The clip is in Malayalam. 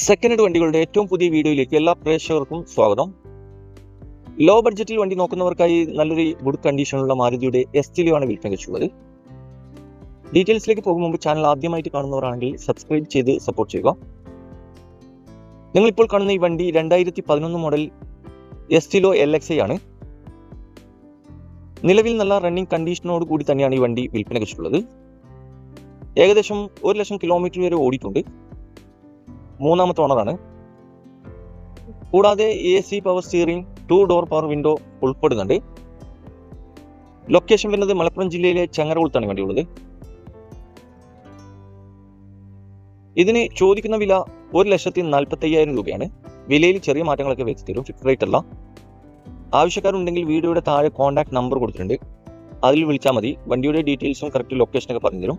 സെക്കൻഡ് വണ്ടികളുടെ ഏറ്റവും പുതിയ വീഡിയോയിലേക്ക് എല്ലാ പ്രേക്ഷകർക്കും സ്വാഗതം. ലോ ബഡ്ജറ്റിൽ വണ്ടി നോക്കുന്നവർക്കായി നല്ലൊരു ഗുഡ് കണ്ടീഷനുള്ള മാരുതിയുടെ എസ് ടിലിയാണ് വിൽപ്പന വെച്ചുള്ളത് ഡീറ്റെയിൽസിലേക്ക് പോകും മുമ്പ് ചാനൽ ആദ്യമായിട്ട് കാണുന്നവരാണെങ്കിൽ സബ്സ്ക്രൈബ് ചെയ്ത് സപ്പോർട്ട് ചെയ്യുക. നിങ്ങൾ ഇപ്പോൾ കാണുന്ന ഈ വണ്ടി രണ്ടായിരത്തി പതിനൊന്ന് മോഡൽ എസ് ടിലോ എൽ എക്സ് ഐ ആണ്. നിലവിൽ നല്ല റണ്ണിംഗ് കണ്ടീഷനോട് കൂടി തന്നെയാണ് ഈ വണ്ടി വിൽപ്പന വെച്ചിട്ടുള്ളത് ഏകദേശം ഒരു ലക്ഷം കിലോമീറ്റർ വരെ ഓടിയിട്ടുണ്ട്. മൂന്നാമത്തെ ഓണറാണ്. കൂടാതെ A C power steering two door power window ഉൾപ്പെടുന്നുണ്ട്. ലൊക്കേഷൻ വരുന്നത് മലപ്പുറം ജില്ലയിലെ ചങ്ങരകുളത്താണ് വണ്ടിയുള്ളത്. ഇതിന് ചോദിക്കുന്ന വില ഒരു ലക്ഷത്തി നാൽപ്പത്തി അയ്യായിരം രൂപയാണ്. വിലയിൽ ചെറിയ മാറ്റങ്ങളൊക്കെ വെച്ച് തരും ഫിക്സ് റേറ്റ് അല്ല. ആവശ്യക്കാരുണ്ടെങ്കിൽ വീഡിയോയുടെ താഴെ കോൺടാക്ട് നമ്പർ കൊടുത്തിട്ടുണ്ട്. അതിൽ വിളിച്ചാൽ മതി. വണ്ടിയുടെ ഡീറ്റെയിൽസും കറക്റ്റ് ലൊക്കേഷനൊക്കെ പറഞ്ഞു തരും